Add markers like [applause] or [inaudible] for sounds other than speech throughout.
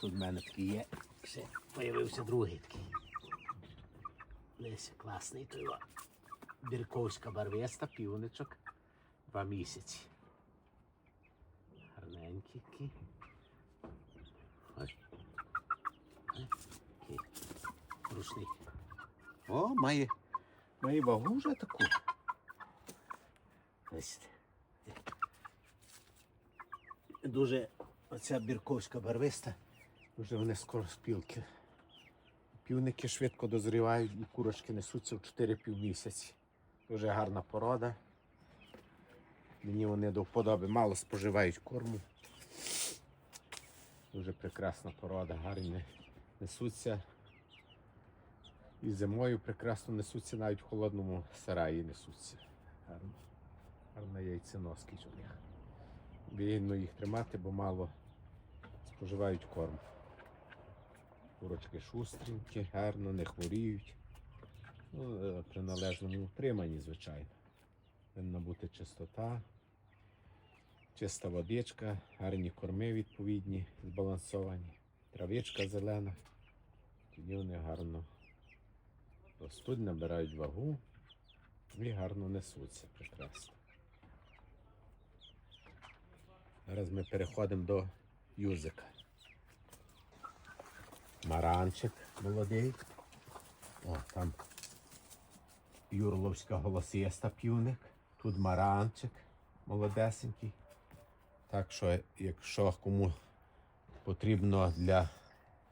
Тут в мене такий є. Ще появився другий такий. Леся класний той. Бірковська барвиста, півничок. Два місяці. Гарненький такий. Ось. Такий. Рушник. О, має, має вагу вже таку. Ось. Дуже оця бірковська барвиста, дуже вони скоро спілки. Півники швидко дозрівають і курочки несуться в 4 півмісяці. Дуже гарна порода. Мені вони до вподоби мало споживають корму. Дуже прекрасна порода, гарні несуться. І зимою прекрасно несуться, навіть в холодному сараї несуться. Гарно. Гарна яйценоскіч у них. Вигідно їх тримати, бо мало споживають корм. Курочки шустренькі, гарно, не хворіють. Ну, е, при належному утриманні, звичайно. Повинна бути чистота, чиста водичка, гарні корми відповідні, збалансовані, травичка зелена. Тоді вони гарно ростуть, набирають вагу і гарно несуться. Прекрасно. Зараз ми переходимо до юзика. Маранчик молодий. О, там Юрловська голосиста півник. Тут маранчик молодесенький. Так що, якщо кому потрібно для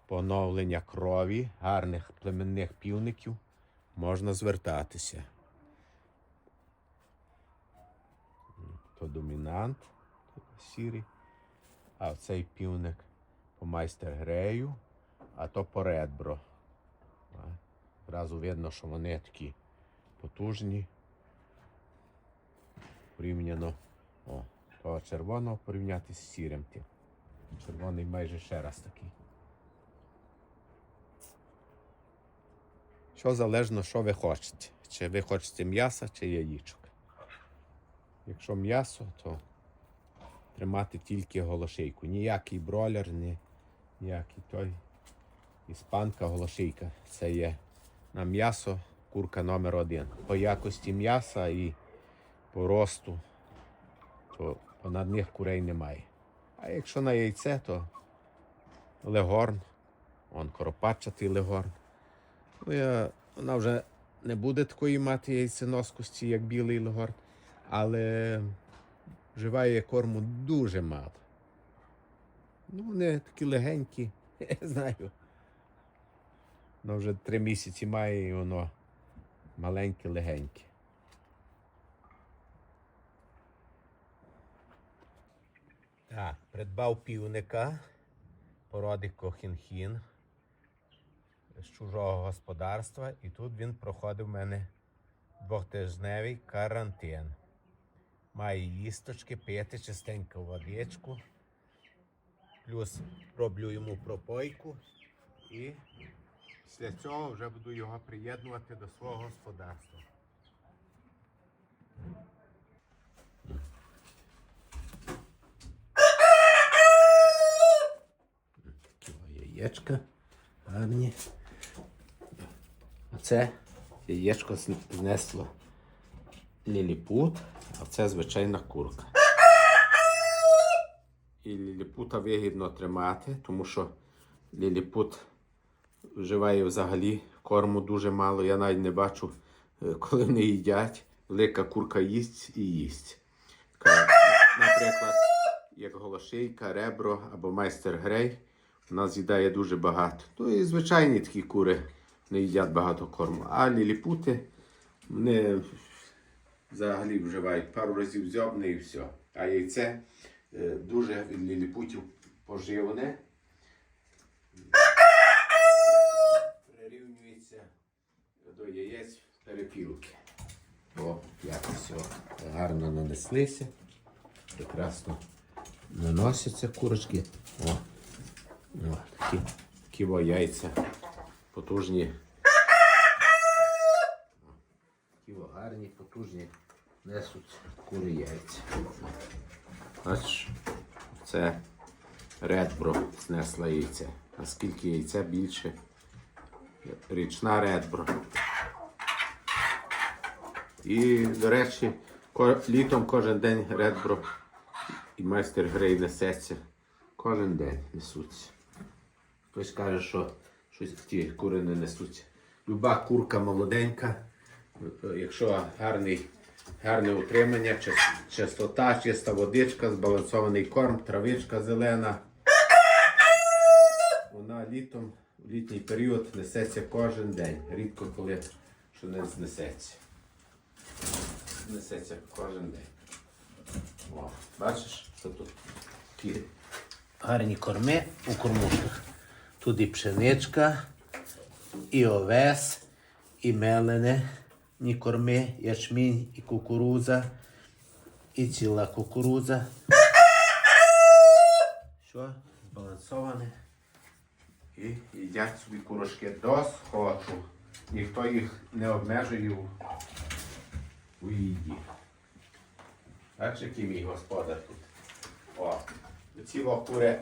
поновлення крові гарних племенних півників, можна звертатися. То домінант сірий, а цей півник по майстер грею, а то по редбро. А, видно, що вони такі потужні. Порівняно о, того червоного порівняти з сірим тим. Червоний майже ще раз такий. Що залежно, що ви хочете. Чи ви хочете м'яса, чи яєчок. Якщо м'ясо, то тримати тільки голошейку. Ніякий бролер, ні, ніякий той. Іспанка голошейка. Це є на м'ясо курка номер один. По якості м'яса і по росту, то понад них курей немає. А якщо на яйце, то легорн, он коропатчатий легорн. Ну, я, вона вже не буде такої мати яйценоскості, як білий легорн, але вживає корму дуже мало. Ну, вони такі легенькі, [laughs] я знаю. Воно вже три місяці має і воно маленьке, легеньке. Так, придбав півника породи Кохінхін з чужого господарства, і тут він проходив в мене двохтижневий карантин. Має їсточки, пити чистеньку водичку. Плюс роблю йому пропойку і після цього вже буду його приєднувати до свого господарства. Яєчка гарні. Оце яєчко знесло ліліпут, а це звичайна курка. І ліліпута вигідно тримати, тому що ліліпут вживає взагалі корму дуже мало. Я навіть не бачу, е, коли вони їдять. Велика курка їсть і їсть. Наприклад, як голошейка, ребро або майстер грей, вона з'їдає дуже багато. Ну і звичайні такі кури не їдять багато корму. А ліліпути вони взагалі вживають пару разів зьобне і все. А яйце е, дуже від ліліпутів поживне. До яєць перепілки. О, як все гарно нанеслися. Прекрасно наносяться курочки. О, о такі, такі во яйця потужні. Такі гарні, потужні несуть кури яйця. Бачиш, це редбро знесла яйце. Наскільки яйця більше. Річна редбро. І, до речі, літом кожен день редбро і майстер грей несеться. Кожен день несуться. Хтось каже, що щось ті кури не несуться. Люба курка молоденька, якщо гарний, гарне утримання, чис- чистота, чиста водичка, збалансований корм, травичка зелена. Вона літом, в літній період несеться кожен день. Рідко коли що не знесеться. Несеться кожен день. О, бачиш, що тут такі гарні корми у кормушках. Тут і пшеничка, і овес, і мелене, ні корми, ячмінь, і кукуруза, і ціла кукуруза. Що? Збалансоване. І їдять собі курочки до схочу. Ніхто їх не обмежує у, у їді. Бачиш, який мій господар тут. О, ці о кури.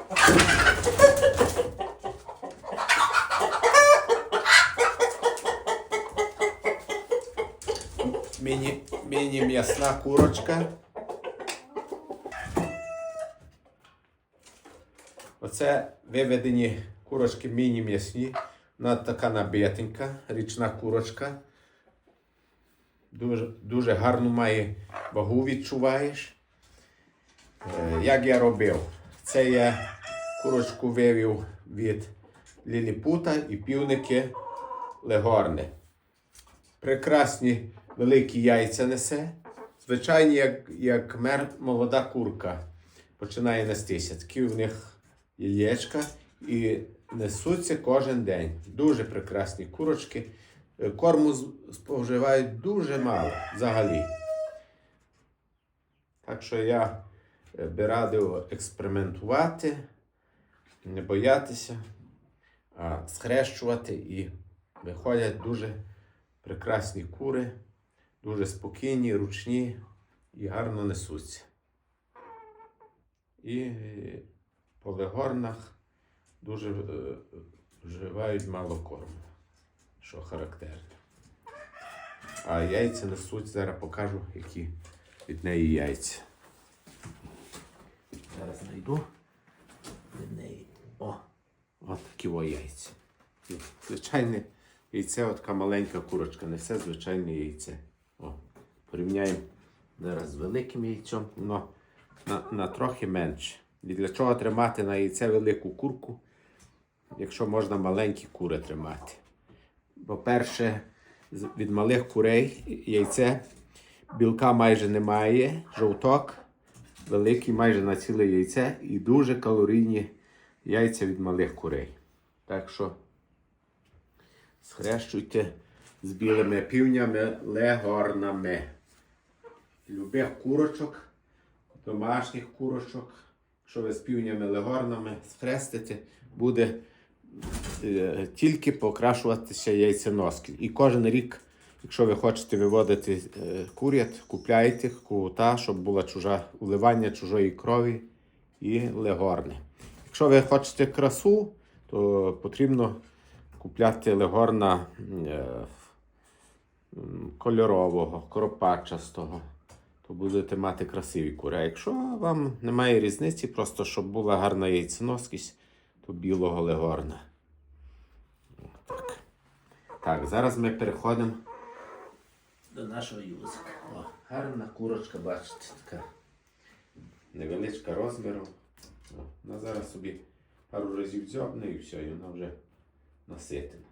Міні, міні м'ясна курочка. Оце виведені курочки міні-м'ясні. Вона така набитенька, річна курочка. Дуже, дуже гарну має вагу відчуваєш. Е, Як я робив? Це я курочку вивів від ліліпута і півники легорни. Прекрасні великі яйця несе. Звичайні, як, як мер, молода курка починає нестися. Такі в них яєчка і несуться кожен день. Дуже прекрасні курочки. Е, Корму споживають дуже мало взагалі. Так що я е, би радив експериментувати, не боятися, а схрещувати і виходять дуже прекрасні кури, дуже спокійні, ручні і гарно несуться. І е, по легорнах дуже вживають мало корму, що характерно. А яйця несуть, зараз покажу, які від неї яйця. Зараз знайду від неї. О, от такі о яйця. Звичайне яйце, от така маленька курочка несе звичайне яйце. О, порівняємо зараз з великим яйцем, воно на, на трохи менше. І для чого тримати на яйце велику курку, якщо можна маленькі кури тримати? По-перше, від малих курей яйце білка майже немає, жовток великий майже на ціле яйце і дуже калорійні яйця від малих курей. Так що схрещуйте з білими півнями легорнами. Любих курочок, домашніх курочок, якщо ви з півнями легорнами схрестите, буде тільки покращуватися яйценоски. І кожен рік, якщо ви хочете виводити е, курят, купляйте кута, щоб була чужа вливання чужої крові і легорни. Якщо ви хочете красу, то потрібно купляти легорна е, кольорового, кропачастого. То будете мати красиві кури. А якщо вам немає різниці, просто щоб була гарна яйценоскість, то білого легорна. Так. зараз ми переходимо до нашого юзика. О, гарна курочка, бачите, така невеличка розміром. О, вона зараз собі пару разів дзьобне і все, і вона вже наситена.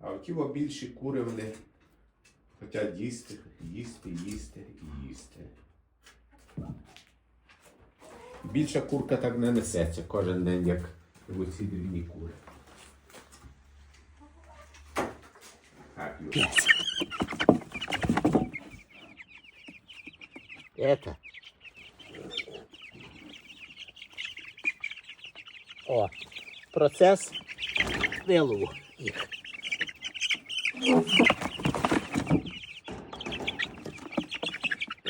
А оті більші кури вони хочуть їсти, їсти, їсти і їсти. Більша курка так не несеться кожен день, як оці дрібні кури. Юра. Это. О, процес вилову їх.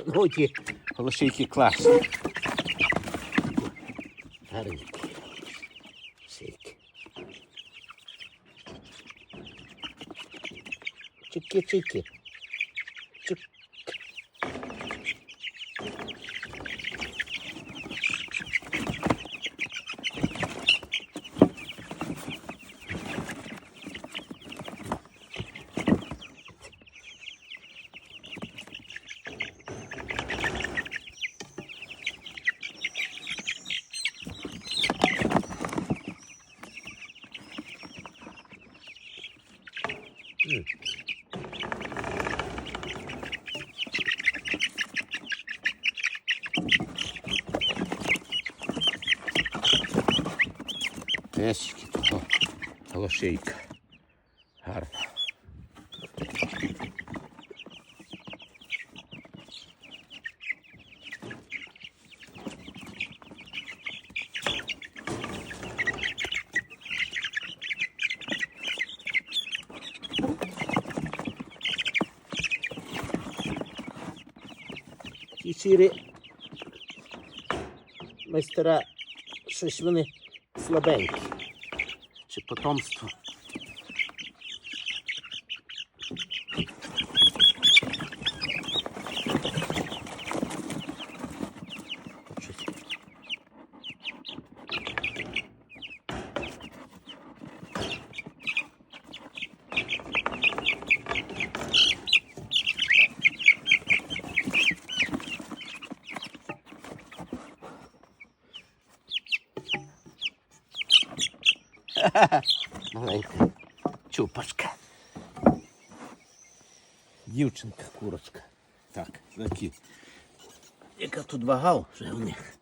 Ну, ті Голошейки класні. гарненькі. Tchiqui, tchiqui. Лошейка. Гарно. Ті сірі майстера, щось вони слабенькі. Чи потомство. [laughs] Маленька чупашка. Дівчинка, курочка. Так, такі. Яка тут вага вже у них?